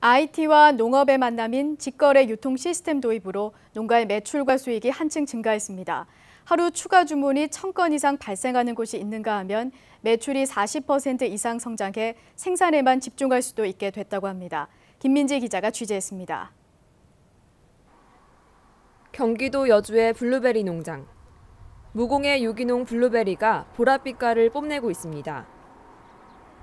IT와 농업의 만남인 직거래 유통 시스템 도입으로 농가의 매출과 수익이 한층 증가했습니다. 하루 추가 주문이 1000건 이상 발생하는 곳이 있는가 하면 매출이 40% 이상 성장해 생산에만 집중할 수도 있게 됐다고 합니다. 김민지 기자가 취재했습니다. 경기도 여주의 블루베리 농장. 무공의 유기농 블루베리가 보랏빛깔을 뽐내고 있습니다.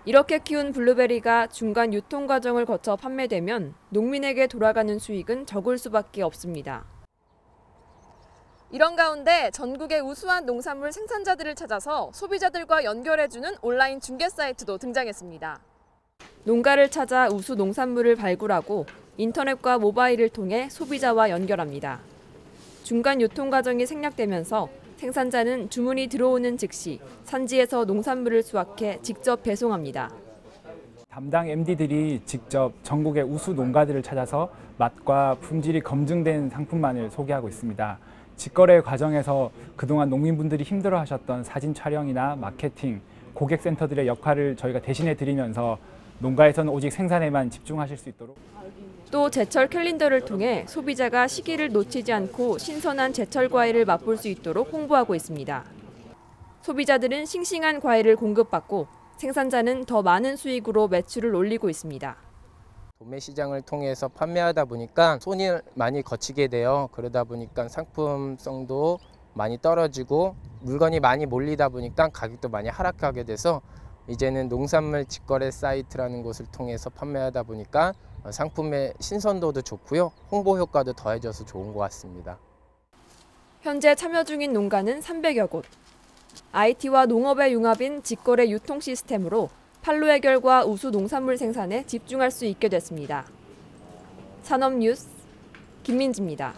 이렇게 키운 블루베리가 중간 유통 과정을 거쳐 판매되면 농민에게 돌아가는 수익은 적을 수밖에 없습니다. 이런 가운데 전국의 우수한 농산물 생산자들을 찾아서 소비자들과 연결해주는 온라인 중개 사이트도 등장했습니다. 농가를 찾아 우수 농산물을 발굴하고 인터넷과 모바일을 통해 소비자와 연결합니다. 중간 유통 과정이 생략되면서 생산자는 주문이 들어오는 즉시 산지에서 농산물을 수확해 직접 배송합니다. 담당 MD들이 직접 전국의 우수 농가들을 찾아서 맛과 품질이 검증된 상품만을 소개하고 있습니다. 직거래 과정에서 그동안 농민분들이 힘들어 하셨던 사진 촬영이나 마케팅, 고객센터들의 역할을 저희가 대신해 드리면서 농가에서는 오직 생산에만 집중하실 수 있도록 또 제철 캘린더를 통해 소비자가 시기를 놓치지 않고 신선한 제철 과일을 맛볼 수 있도록 홍보하고 있습니다. 소비자들은 싱싱한 과일을 공급받고 생산자는 더 많은 수익으로 매출을 올리고 있습니다. 도매 시장을 통해서 판매하다 보니까 손이 많이 거치게 돼요. 그러다 보니까 상품성도 많이 떨어지고 물건이 많이 몰리다 보니까 가격도 많이 하락하게 돼서 이제는 농산물 직거래 사이트라는 곳을 통해서 판매하다 보니까 상품의 신선도도 좋고요. 홍보 효과도 더해져서 좋은 것 같습니다. 현재 참여 중인 농가는 300여 곳. IT와 농업의 융합인 직거래 유통 시스템으로 판로 해결과 우수 농산물 생산에 집중할 수 있게 됐습니다. 산업뉴스 김민지입니다.